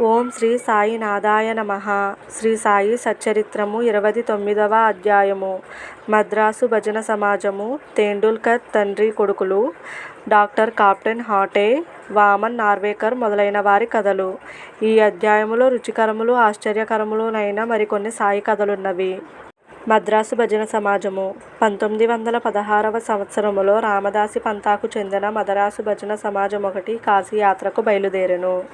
ఓం శ్రీ సాయినాథాయ నమ. శ్రీ సాయి సచ్చరిత్రము ఇరవై తొమ్మిదవ అధ్యాయము. మద్రాసు భజన సమాజము తెండూల్కర్ తండ్రి కొడుకులు డాక్టర్ కాప్టెన్ హాటే వామన్ నార్వేకర్ మొదలైన వారి కథలు. ఈ అధ్యాయములో రుచికరములు ఆశ్చర్యకరములునైన మరికొన్ని సాయి కథలున్నవి. మద్రాసు భజన సమాజము. పంతొమ్మిది వందల పదహారవ సంవత్సరములో రామదాసి పంతాకు చెందిన మదరాసు భజన సమాజం ఒకటి కాశీయాత్రకు బయలుదేరెను.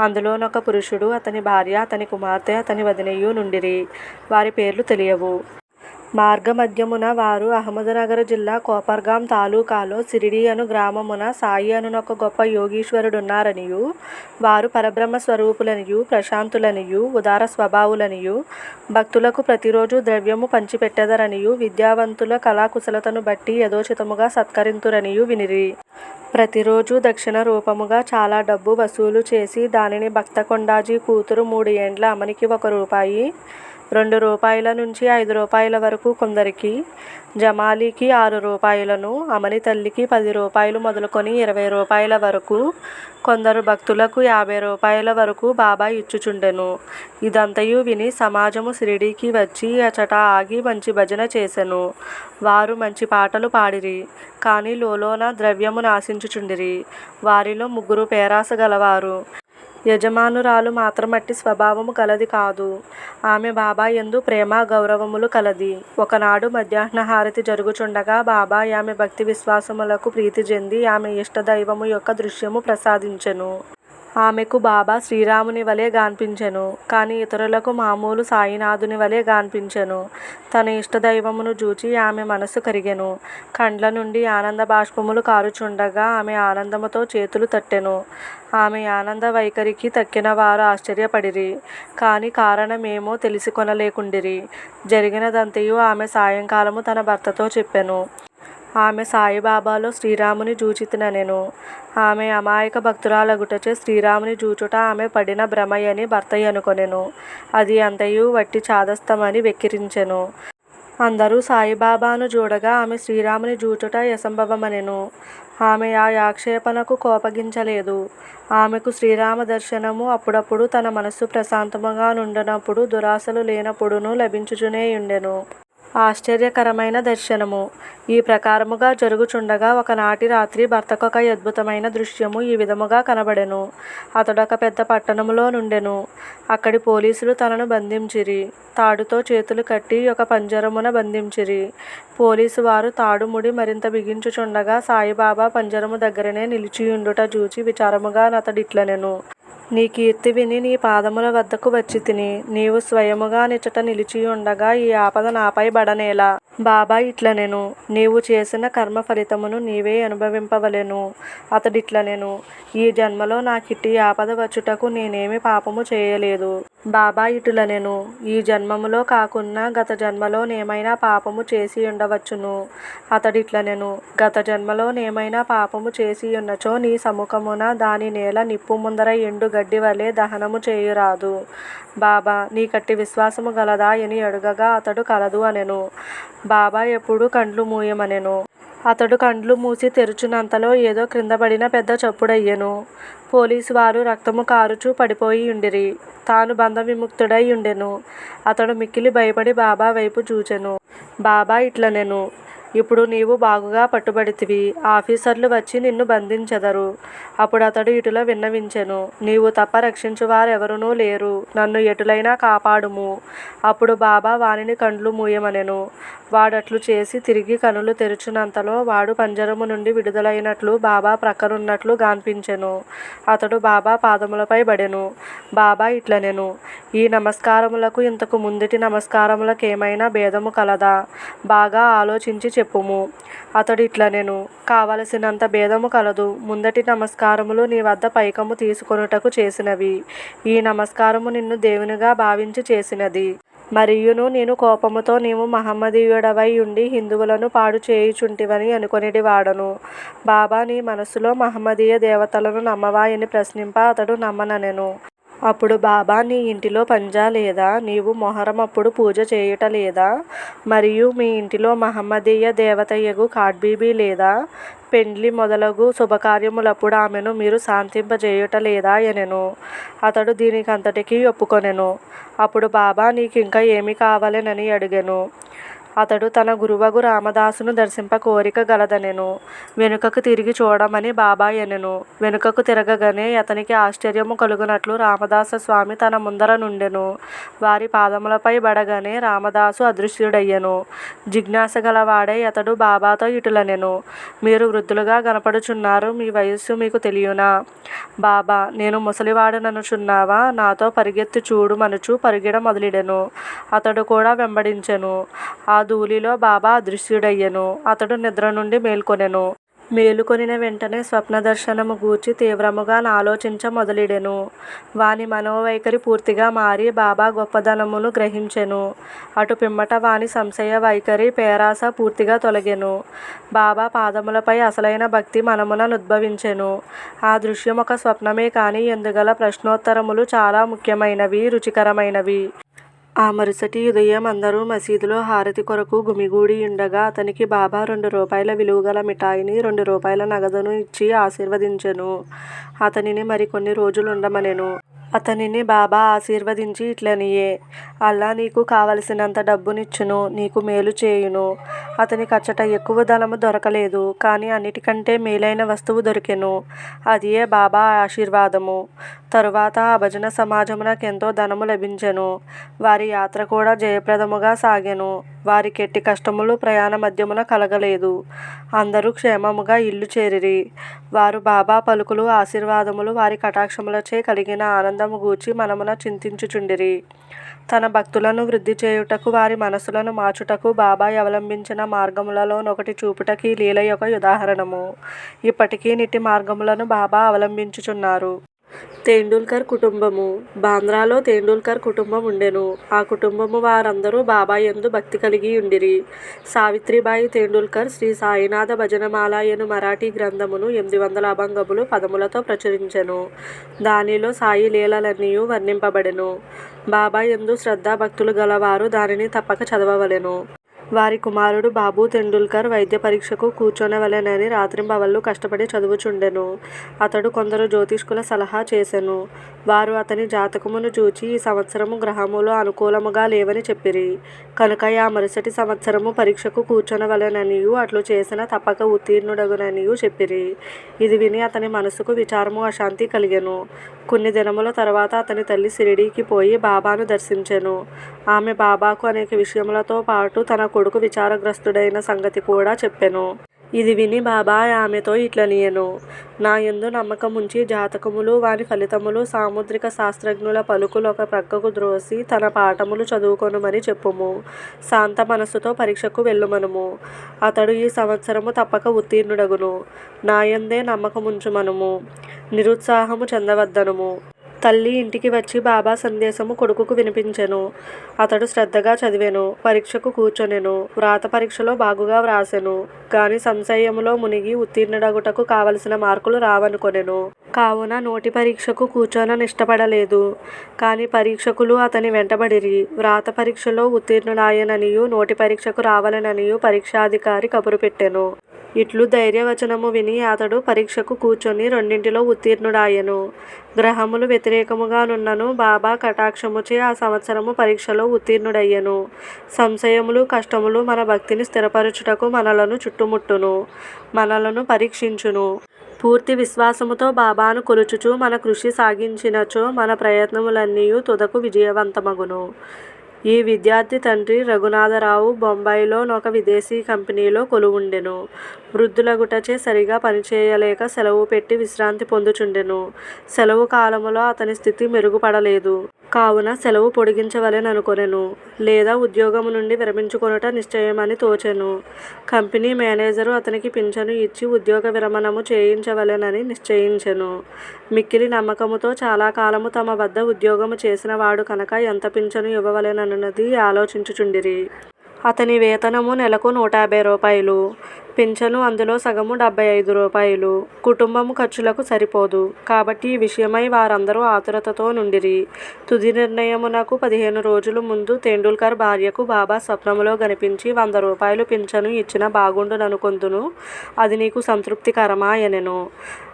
అందులోనొక పురుషుడు అతని భార్య అతని కుమార్తె అతని వదినయు నుండిరి. వారి పేర్లు తెలియవు. మార్గమధ్యమున వారు అహ్మద్నగర్ జిల్లా కోపర్గాం తాలూకాలో సిరిడి అను గ్రామమున సాయి అనునొక గొప్ప యోగీశ్వరుడున్నారనియు. వారు పరబ్రహ్మ స్వరూపులనియు ప్రశాంతులనియు ఉదార స్వభావులనియు భక్తులకు ప్రతిరోజు ద్రవ్యము పంచిపెట్టెదరనియు విద్యావంతుల కళాకుశలతను బట్టి యథోచితముగా సత్కరింతురనియు వినిరి. ప్రతిరోజు దక్షిణ రూపముగా చాలా డబ్బు వసూలు చేసి దానిని భక్త కొండాజీ కూతురు మూడు ఏండ్ల అమనికి ఒక రూపాయి రెండు రూపాయల నుంచి ఐదు రూపాయల వరకు కొందరికి జమాలీకి ఆరు రూపాయలను అమని తల్లికి పది రూపాయలు మొదలుకొని ఇరవై రూపాయల వరకు కొందరు భక్తులకు యాభై రూపాయల వరకు బాబా ఇచ్చుచుండెను. ఇదంతయు విని సమాజము షిరిడీకి వచ్చి అచట ఆగి మంచి భజన చేసెను. వారు మంచి పాటలు పాడిరి కానీ లోలోన ద్రవ్యము నాశించుచుండిరి. వారిలో ముగ్గురు పేరాస గలవారు. యజమానురాలు మాత్రమట్టి స్వభావము కలది కాదు. ఆమె బాబా యందు ప్రేమ గౌరవములు కలది. ఒకనాడు మధ్యాహ్న హారతి జరుగుచుండగా బాబా ఆమె భక్తి విశ్వాసములకు ప్రీతి చెంది ఆమె ఇష్ట దైవము యొక్క దృశ్యము ప్రసాదించెను. ఆమెకు బాబా శ్రీరాముని వలె గాన్పించెను కానీ ఇతరులకు మామూలు సాయినాథుని వలె గాన్పించెను. తన ఇష్టదైవమును చూచి ఆమె మనస్సు కరిగెను. కండ్ల నుండి ఆనంద బాష్పములు కారుచుండగా ఆమె ఆనందముతో చేతులు తట్టెను. ఆమె ఆనంద వైఖరికి తక్కిన వారు ఆశ్చర్యపడిరి. కానీ కారణమేమో తెలిసికొనలేకుండిరి. జరిగినదంతయు ఆమె సాయంకాలము తన భర్తతో చెప్పెను. ఆమె సాయిబాబాలో శ్రీరాముని జూచితిననెను ఆమె అమాయక భక్తురాలగుటచే శ్రీరాముని జూచుట ఆమె పడిన భ్రమయని భర్త అది అంతయు వట్టి చాదస్తమని వెక్కిరించెను. అందరూ సాయిబాబాను చూడగా ఆమె శ్రీరాముని జూచుట యసంభవమనెను. ఆమె ఆ ఆక్షేపణకు కోపగించలేదు. ఆమెకు శ్రీరామ దర్శనము అప్పుడప్పుడు తన మనస్సు ప్రశాంతముగా నుండినప్పుడు దురాశలు లేనప్పుడును లభించుచునే ఉండెను ఆశ్చర్యకరమైన దర్శనము. ఈ ప్రకారముగా జరుగుచుండగా ఒకనాటి రాత్రి భర్తకొక అద్భుతమైన దృశ్యము ఈ విధముగా కనబడెను. అతడొక పెద్ద పట్టణములో నుండెను. అక్కడి పోలీసులు తనను బంధించిరి. తాడుతో చేతులు కట్టి ఒక పంజరమున బంధించిరి. పోలీసు వారు తాడు ముడి మరింత బిగించుచుండగా సాయిబాబా పంజరము దగ్గరనే నిలిచియుండుట చూచి విచారముగా నతడిట్లనెను. నీ కీర్తి విని నీ పాదముల వద్దకు వచ్చి తిని నీవు స్వయముగా నిచట నిలిచియుండగా ఈ ఆపద నాపై బడనేలా. బాబా ఇట్లనెను నీవు చేసిన కర్మ ఫలితమును నీవే అనుభవింపవలెను. అతడిట్లనెను ఈ జన్మలో నాకిట్టి ఆపద వచ్చుటకు నేనేమి పాపము చేయలేదు. బాబా ఇటులనెను ఈ జన్మములో కాకున్నా గత జన్మలో నేమైనా పాపము చేసి ఉండవచ్చును. అతడిట్లనెను గత జన్మలో నేమైనా పాపము చేసి ఉన్నచో నీ సముఖమున దాని నేల నిప్పు ముందర ఎండు గడ్డి వలె దహనము చేయురాదు. బాబా నీకట్టి విశ్వాసము గలదా అని అడుగగా అతడు కలదు అనెను. బాబా ఎప్పుడు కండ్లు మూయమనెను. అతడు కండ్లు మూసి తెరుచునంతలో ఏదో క్రిందపడిన పెద్ద చప్పుడయ్యెను. పోలీసు వారు రక్తము కారుచూ పడిపోయి ఉండిరి తాను బంధ విముక్తుడై ఉండెను అతడు మిక్కిలి భయపడి బాబా వైపు చూచెను. బాబా ఇట్లనెను. ఇప్పుడు నీవు బాగుగా పట్టుబడితివి. ఆఫీసర్లు వచ్చి నిన్ను బంధించెదరు. అప్పుడు అతడు ఇటుల విన్నవించెను. నీవు తప్ప రక్షించువారెవరునూ లేరు. నన్ను ఎటులైనా కాపాడుము. అప్పుడు బాబా వానిని కండ్లు మూయమనెను. వాడట్లు చేసి తిరిగి కనులు తెరుచునంతలో వాడు పంజరము నుండి విడుదలైనట్లు బాబా ప్రక్కనున్నట్లు గాన్పించెను. అతడు బాబా పాదములపై బడెను. బాబా ఇట్లనెను. ఈ నమస్కారములకు ఇంతకు ముందుటి నమస్కారములకేమైనా భేదము కలదా? బాగా ఆలోచించి చెప్పు. చెప్పుము. అతడు ఇట్లనెను కావలసినంత భేదము కలదు. ముందటి నమస్కారములు నీ వద్ద పైకము తీసుకొనుటకు చేసినవి. ఈ నమస్కారము నిన్ను దేవునిగా భావించి చేసినది. మరియును నేను కోపముతో నీవు మహమ్మదీయుడవై ఉండి హిందువులను పాడు చేయుచుంటివని అనుకొనిడి వాడను. బాబా నీ మనసులో మహమ్మదీయ దేవతలను నమ్మవా అని ప్రశ్నింప అతడు నమ్మననెను. అప్పుడు బాబా నీ ఇంటిలో పంజా లేదా? నీవు మొహరమప్పుడు పూజ చేయుట లేదా? మరియు మీ ఇంటిలో మహమ్మదీయ దేవతయ్యకు కాడ్బీబీ లేదా? పెండ్లి మొదలగు శుభకార్యములప్పుడు ఆమెను మీరు శాంతింపజేయుట లేదా అనెను అతడు దీనికంతటికీ ఒప్పుకొనెను. అప్పుడు బాబా నీకింకా ఏమి కావాలెనని అడిగెను. అతడు తన గురువగు రామదాసును దర్శింప కోరిక గలదనెను. వెనుకకు తిరిగి చూడమని బాబా ఎనెను. వెనుకకు తిరగగానే అతనికి ఆశ్చర్యము కలుగునట్లు రామదాస స్వామి తన ముందర నుండెను. వారి పాదములపై బడగానే రామదాసు అదృశ్యుడయ్యెను. జిజ్ఞాస గలవాడై అతడు బాబాతో ఇటులనెను. మీరు వృద్ధులుగా కనపడుచున్నారు మీ వయస్సు మీకు తెలియనా? బాబా నేను ముసలివాడననుచున్నావా నాతో పరిగెత్తి చూడుమనుచు పరిగెడ మొదలెడెను. అతడు కూడా వెంబడించెను. ఆ ధూళిలో బాబా అదృశ్యుడయ్యెను. అతడు నిద్ర నుండి మేల్కొనెను. మేలుకొనిన వెంటనే స్వప్న దర్శనము గూర్చి తీవ్రముగా ఆలోచించ మొదలెడెను. వాని మనోవైఖరి పూర్తిగా మారి బాబా గొప్పదనమును గ్రహించెను. అటు పిమ్మట వాని సంశయ వైఖరి పేరాస పూర్తిగా తొలగెను. బాబా పాదములపై అసలైన భక్తి మనమున ఉద్భవించెను ఆ దృశ్యం ఒక స్వప్నమే కానీ ఎందుగల ప్రశ్నోత్తరములు చాలా ముఖ్యమైనవి రుచికరమైనవి. ఆ మరుసటి ఉదయం అందరూ మసీదులో హారతి కొరకు గుమిగూడి ఉండగా అతనికి బాబా రెండు రూపాయల విలువగల మిఠాయిని రెండు రూపాయల నగదును ఇచ్చి ఆశీర్వదించెను. అతనిని మరికొన్ని రోజులుండమనెను అతనిని బాబా ఆశీర్వదించి ఇట్లనియే. అల్లా నీకు కావలసినంత డబ్బునిచ్చును నీకు మేలు చేయును. అతనికి అచ్చట ఎక్కువ ధనము దొరకలేదు కానీ అన్నిటికంటే మేలైన వస్తువు దొరికెను. అదియే బాబా ఆశీర్వాదము. తరువాత ఆ భజన ఎంతో ధనము లభించెను. వారి యాత్ర కూడా జయప్రదముగా సాగెను. వారికి ఎట్టి కష్టములు ప్రయాణ మధ్యమున కలగలేదు. అందరూ క్షేమముగా ఇల్లు చేరిరి. వారు బాబా పలుకులు ఆశీర్వాదములు వారి కటాక్షములచే కలిగిన ఆనందము గూర్చి మనమున చింతించుచుండిరి. తన భక్తులను వృద్ధి చేయుటకు వారి మనసులను మార్చుటకు బాబా అవలంబించిన మార్గములలోనొకటి చూపుటకి లీల యొక్క ఉదాహరణము. ఇప్పటికీ నిట్టి మార్గములను బాబా అవలంబించుచున్నారు. తేండూల్కర్ కుటుంబము. బాంద్రాలో తేండూల్కర్ కుటుంబం ఉండెను. ఆ కుటుంబము వారందరూ బాబా యందు భక్తి కలిగి ఉండిరి. సావిత్రిబాయి తేండూల్కర్ శ్రీ సాయినాథ భజనమాలయను మరాఠీ గ్రంథమును ఎనిమిది వందల అభంగములు పదములతో ప్రచురించెను. దానిలో సాయి లీలలన్నీ వర్ణింపబడెను. బాబా యందు శ్రద్ధా భక్తులు గలవారు దానిని తప్పక చదవవలెను. వారి కుమారుడు బాబు తెండూల్కర్ వైద్య పరీక్షకు కూర్చొనవలెనని రాత్రింబవళ్ళు కష్టపడి చదువుచుండెను. అతడు కొందరు జ్యోతిష్కుల సలహా చేసెను. వారు అతని జాతకమును చూచి ఈ సంవత్సరము గ్రహములు అనుకూలముగా లేవని చెప్పిరి. కనుక ఆ మరుసటి సంవత్సరము పరీక్షకు కూర్చొనవలెననియు అట్లు చేసిన తప్పక ఉత్తీర్ణుడగుననియు చెప్పిరి. ఇది విని అతని మనసుకు విచారము అశాంతి కలిగెను. కొన్ని దినముల తర్వాత అతని తల్లి షిరిడీకి పోయి బాబాను దర్శించెను. ఆమె బాబాకు అనేక విషయములతో పాటు తనకు కొడుకు విచారగ్రస్తుడైన సంగతి కూడా చెప్పెను. ఇది విని బాబాయ్ ఆమెతో ఇట్లనియను నా యందు నమ్మకముంచి జాతకములు వాని ఫలితములు సాముద్రిక శాస్త్రజ్ఞుల పలుకులు ఒక ప్రక్కకు ద్రోసి తన పాఠములు చదువుకొనుమని చెప్పుము. శాంత మనస్సుతో పరీక్షకు వెళ్ళుమనుము. అతడు ఈ సంవత్సరము తప్పక ఉత్తీర్ణుడగును. నాయందే నమ్మకముంచుమనుము. నిరుత్సాహము చెందవద్దనుము. తల్లి ఇంటికి వచ్చి బాబా సందేశము కొడుకుకు వినిపించెను. అతడు శ్రద్ధగా చదివెను పరీక్షకు కూర్చొనెను వ్రాత పరీక్షలో బాగుగా వ్రాసెను గాని సంశయములో మునిగి ఉత్తీర్ణుడగుటకు కావలసిన మార్కులు రావనుకొనెను. కావున నోటి పరీక్షకు కూర్చోనని ఇష్టపడలేదు. కానీ పరీక్షకులు అతని వెంటబడిరి. వ్రాత పరీక్షలో ఉత్తీర్ణుడాయననియు నోటి పరీక్షకు రావాలననియు పరీక్షాధికారి కబురు పెట్టెను. ఇట్లు ధైర్యవచనము విని అతడు పరీక్షకు కూర్చొని రెండింటిలో ఉత్తీర్ణుడాయెను. గ్రహములు వ్యతిరేకముగానున్నను బాబా కటాక్షముచే ఆ సంవత్సరము పరీక్షలో ఉత్తీర్ణుడయ్యెను. సంశయములు కష్టములు మన భక్తిని స్థిరపరచుటకు మనలను చుట్టుముట్టును మనలను పరీక్షించును. పూర్తి విశ్వాసముతో బాబాను కొలుచుచు మన కృషి సాగించినచో మన ప్రయత్నములన్నీయు తుదకు విజయవంతమగును. ఈ విద్యార్థి తండ్రి రఘునాథరావు బొంబాయిలో ఒక విదేశీ కంపెనీలో కొలువుండెను. వృద్ధులగుటచే సరిగా పనిచేయలేక సెలవు పెట్టి విశ్రాంతి పొందుచుండెను. సెలవు కాలములో అతని స్థితి మెరుగుపడలేదు. కావున సెలవు పొడిగించవలెననుకొనెను. లేదా ఉద్యోగము నుండి విరమించుకొనుట నిశ్చయమని తోచెను. కంపెనీ మేనేజరు అతనికి పింఛను ఇచ్చి ఉద్యోగ విరమణము చేయించవలెనని నిశ్చయించెను. మిక్కిలి నమ్మకముతో చాలా కాలము తమ వద్ద ఉద్యోగము చేసిన వాడు కనుక ఎంత పింఛను ఇవ్వవలెనన్నది ఆలోచించుచుండిరి. అతని వేతనము నెలకు నూట యాభై రూపాయలు. పింఛను అందులో సగము డెబ్బై ఐదు రూపాయలు. కుటుంబము ఖర్చులకు సరిపోదు. కాబట్టి ఈ విషయమై వారందరూ ఆతురతతో నుండిరి. తుది నిర్ణయమునకు పదిహేను రోజుల ముందు తెండూల్కర్ భార్యకు బాబా స్వప్నములో కనిపించి వంద రూపాయలు పింఛను ఇచ్చిన బాగుండుననుకొందును. అది నీకు సంతృప్తికరమా అనెను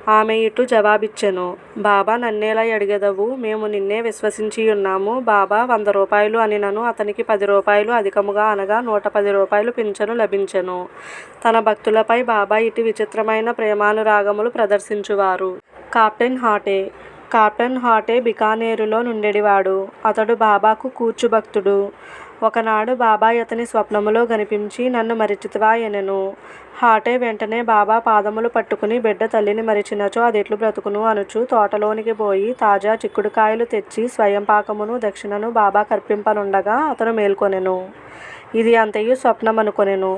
ఆమె ఇటు జవాబిచ్చెను. బాబా నన్నేలా అడిగెదవు మేము నిన్నే విశ్వసించియున్నాము బాబా వంద రూపాయలు అని నను అతనికి పది రూపాయలు అధికముగా అనగా నూట పది రూపాయలు పింఛను లభించెను. తన భక్తులపై బాబా ఇటు విచిత్రమైన ప్రేమానురాగములు ప్రదర్శించువారు. కాప్టెన్ హాటే. కాప్టెన్ హాటే బికానేరులో నుండెడివాడు. అతడు బాబాకు కూర్చుభక్తుడు. ఒకనాడు బాబా అతని స్వప్నములో కనిపించి నన్ను మరిచితివా ఎనెను. హాటే వెంటనే బాబా పాదములు పట్టుకుని బిడ్డ తల్లిని మరిచినచో అదెట్లు బ్రతుకును అనుచు తోటలోనికి పోయి తాజా చిక్కుడుకాయలు తెచ్చి స్వయం పాకమును దక్షిణను బాబా కర్పింపనుండగా అతను మేల్కొనెను. ఇది అంతయు స్వప్నమనుకొనెను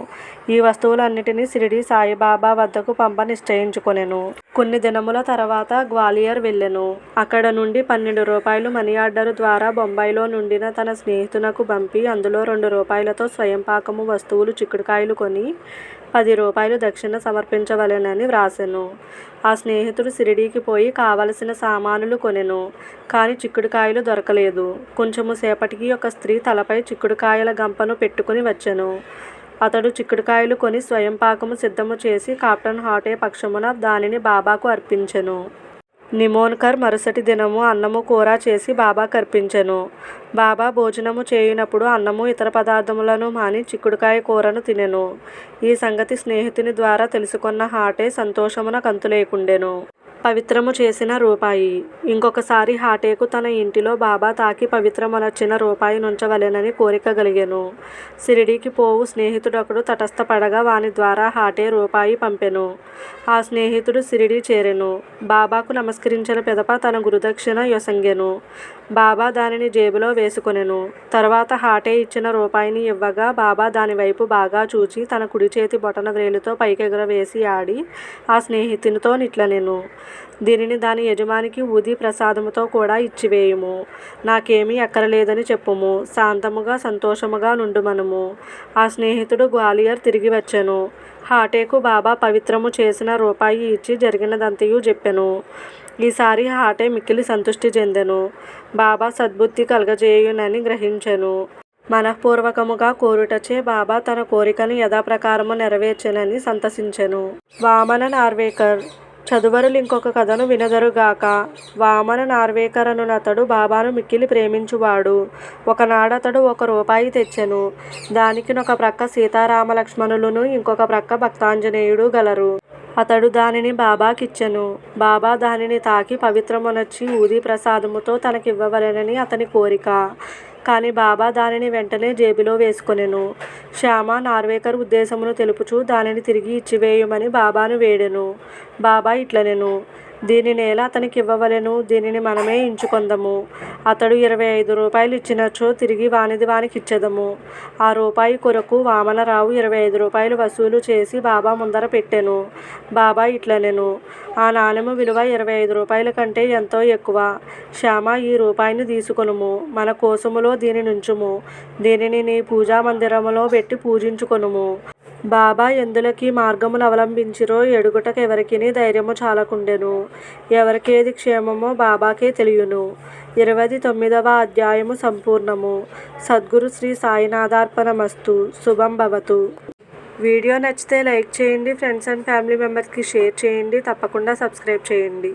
ఈ వస్తువులన్నిటినీ షిరిడి సాయిబాబా వద్దకు పంప నిశ్చయించుకొనెను. కొన్ని దినముల తర్వాత గ్వాలియర్ వెళ్ళెను. అక్కడ నుండి పన్నెండు రూపాయలు మనీ ఆర్డర్ ద్వారా బొంబాయిలో నుండిన తన స్నేహితునకు పంపి అందులో రెండు రూపాయలతో స్వయం పాకము వస్తువులు చిక్కుడుకాయలు కొని పది రూపాయలు దక్షిణ సమర్పించవలెనని వ్రాసెను. ఆ స్నేహితుడు షిరిడీకి పోయి కావలసిన సామానులు కొనెను. కానీ చిక్కుడుకాయలు దొరకలేదు. కొంచెము సేపటికి ఒక స్త్రీ తలపై చిక్కుడుకాయల గంపను పెట్టుకుని వచ్చెను. అతడు చిక్కుడుకాయలు కొని స్వయం పాకము సిద్ధము చేసి కాప్టన్ హాటే పక్షమున దానిని బాబాకు అర్పించెను. నిమోన్కర్ మరుసటి దినము అన్నము కూర చేసి బాబా కర్పించెను. బాబా భోజనము చేయునప్పుడు అన్నము ఇతర పదార్థములను మాని చిక్కుడుకాయ కూరను తినెను. ఈ సంగతి స్నేహితుని ద్వారా తెలుసుకున్న హాటే సంతోషమున కంతులేకుండెను. పవిత్రము చేసిన రూపాయి. ఇంకొకసారి హాటేకు తన ఇంటిలో బాబా తాకి పవిత్రమునొచ్చిన రూపాయి నుంచవలెనని కోరికగలిగాను. షిరిడీకి పోవు స్నేహితుడొకడు తటస్థపడగా వాని ద్వారా హాటే రూపాయి పంపెను. ఆ స్నేహితుడు షిరిడీ చేరెను. బాబాకు నమస్కరించిన పిదప తన గురుదక్షిణ యొసంగెను. బాబా దానిని జేబులో వేసుకొనెను. తర్వాత హాటే ఇచ్చిన రూపాయిని ఇవ్వగా బాబా దాని వైపు బాగా చూచి తన కుడి చేతి బొటన వ్రేలితో పైకెగురవేసి ఆడి ఆ స్నేహితునితో నిట్లనెను. దీనిని దాని యజమానికి ఊది ప్రసాదముతో కూడా ఇచ్చివేయుము. నాకేమీ ఎక్కరలేదని చెప్పుము. శాంతముగా సంతోషముగా నుండు మనము. ఆ స్నేహితుడు గ్వాలియర్ తిరిగి వచ్చెను. హాటేకు బాబా పవిత్రము చేసిన రూపాయి ఇచ్చి జరిగినదంతయు చెప్పెను. ఈసారి హాటే మిక్కిలి సంతృష్టి చెందెను. బాబా సద్బుద్ధి కలగజేయునని గ్రహించెను. మనఃపూర్వకముగా కోరుటచే బాబా తన కోరికను యథాప్రకారము నెరవేర్చెనని సంతసించెను. వామన నార్వేకర్ చదువరులు ఇంకొక కథను వినదరుగాక. వామన నార్వేకరనునతడు బాబాను మిక్కిలి ప్రేమించువాడు. ఒకనాడతడు ఒక రూపాయి తెచ్చెను. దానికినొక ప్రక్క సీతారామలక్ష్మణులను ఇంకొక ప్రక్క భక్తాంజనేయుడు గలరు. అతడు దానిని బాబాకిచ్చెను. బాబా దానిని తాకి పవిత్రమునర్చి ఊది ప్రసాదముతో తనకివ్వవలెనని అతని కోరిక. కానీ బాబా దానిని వెంటనే జేబులో వేసుకొనెను. శ్యామ నార్వేకర్ ఉద్దేశమును తెలుపుచూ దానిని తిరిగి ఇచ్చివేయుమని బాబాను వేడెను. బాబా ఇట్లనెను. దీనినేల అతనికి ఇవ్వవలెను? దీనిని మనమే ఎంచుకొందము. అతడు ఇరవై ఐదు రూపాయలు ఇచ్చినచో తిరిగి వానిది వానికి ఇచ్చేదము ఆ రూపాయి కొరకు వామనరావు ఇరవై ఐదు రూపాయలు వసూలు చేసి బాబా ముందర పెట్టెను. బాబా ఇట్లనెను. ఆ నాణెము విలువ ఇరవై ఐదు రూపాయల కంటే ఎంతో ఎక్కువ. శ్యామ ఈ రూపాయిని తీసుకొనుము. మన కోసములో దీని నుంచుము. దీనిని నీ పూజా మందిరములో పెట్టి పూజించుకొనుము. బాబా ఎందులకి మార్గమును అవలంబించిరో ఎడుగుటకు ఎవరికిని ధైర్యము చాలకుండెను. ఎవరికేది క్షేమమో బాబాకే తెలియును. ఇరవై తొమ్మిదవ అధ్యాయము సంపూర్ణము. సద్గురు శ్రీ సాయినాథార్పణమస్తు. శుభం భవతు. వీడియో నచ్చితే లైక్ చేయండి. ఫ్రెండ్స్ అండ్ ఫ్యామిలీ మెంబర్స్కి షేర్ చేయండి. తప్పకుండా సబ్స్క్రైబ్ చేయండి.